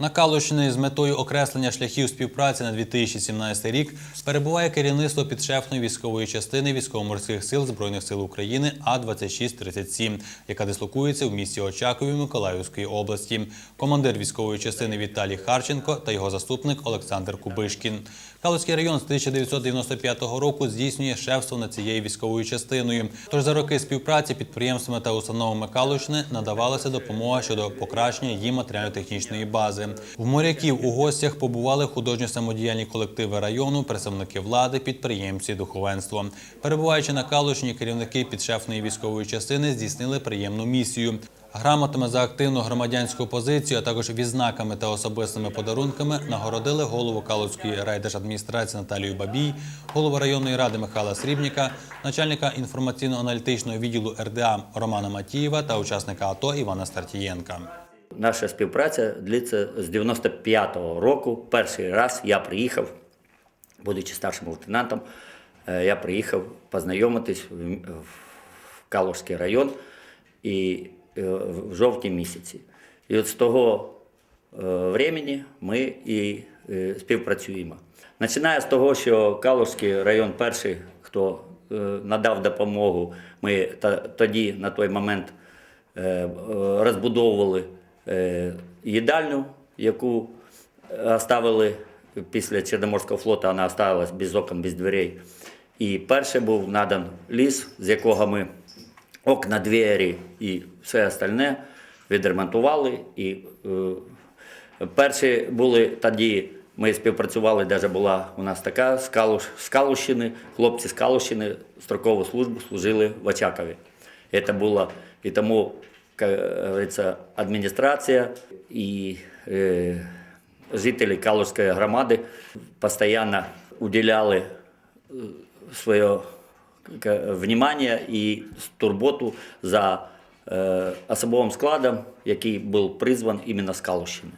На Калущині з метою окреслення шляхів співпраці на 2017 рік перебуває керівництво підшефної військової частини військово-морських сил Збройних сил України А-2637, яка дислокується в місті Очакові Миколаївської області. Командир військової частини Віталій Харченко та його заступник Олександр Кубишкін. Калуський район з 1995 року здійснює шефство над цією військовою частиною. Тож за роки співпраці підприємствами та установами Калущини надавалася допомога щодо покращення її матеріально-технічної бази. В моряків у гостях побували художньо самодіяльні колективи району, представники влади, підприємці, духовенство. Перебуваючи на Калущині, керівники підшефної військової частини здійснили приємну місію. Грамотами за активну громадянську позицію, а також відзнаками та особистими подарунками нагородили голову Калуцької райдержадміністрації Наталію Бабій, голову районної ради Михайла Срібніка, начальника інформаційно-аналітичного відділу РДА Романа Матієва та учасника АТО Івана Стартієнка. Наша співпраця длиться з 95-го року. Перший раз я приїхав, будучи старшим лейтенантом, е, я приїхав познайомитись в Калужський район і е, в жовтні місяці. І от з того е, времени ми і співпрацюємо. Починає з того, що Калужський район перший, хто надав допомогу, ми тоді на той момент розбудовували їдальню, яку оставили після Чорноморського флоту, вона залишилась без окон, без дверей. І перше був надан ліс, з якого ми окна, двері і все остальне відремонтували. І е, перші були тоді. Ми співпрацювали, навіть була у нас така Калуш, хлопці з Калущини строкову службу служили в Очакові. Це було і тому, як говорится, адміністрація і э, жителі Калужской громади постоянно уділяли свое своє внимание і турботу за е, особовим складом, який був призван іменно з Калущини.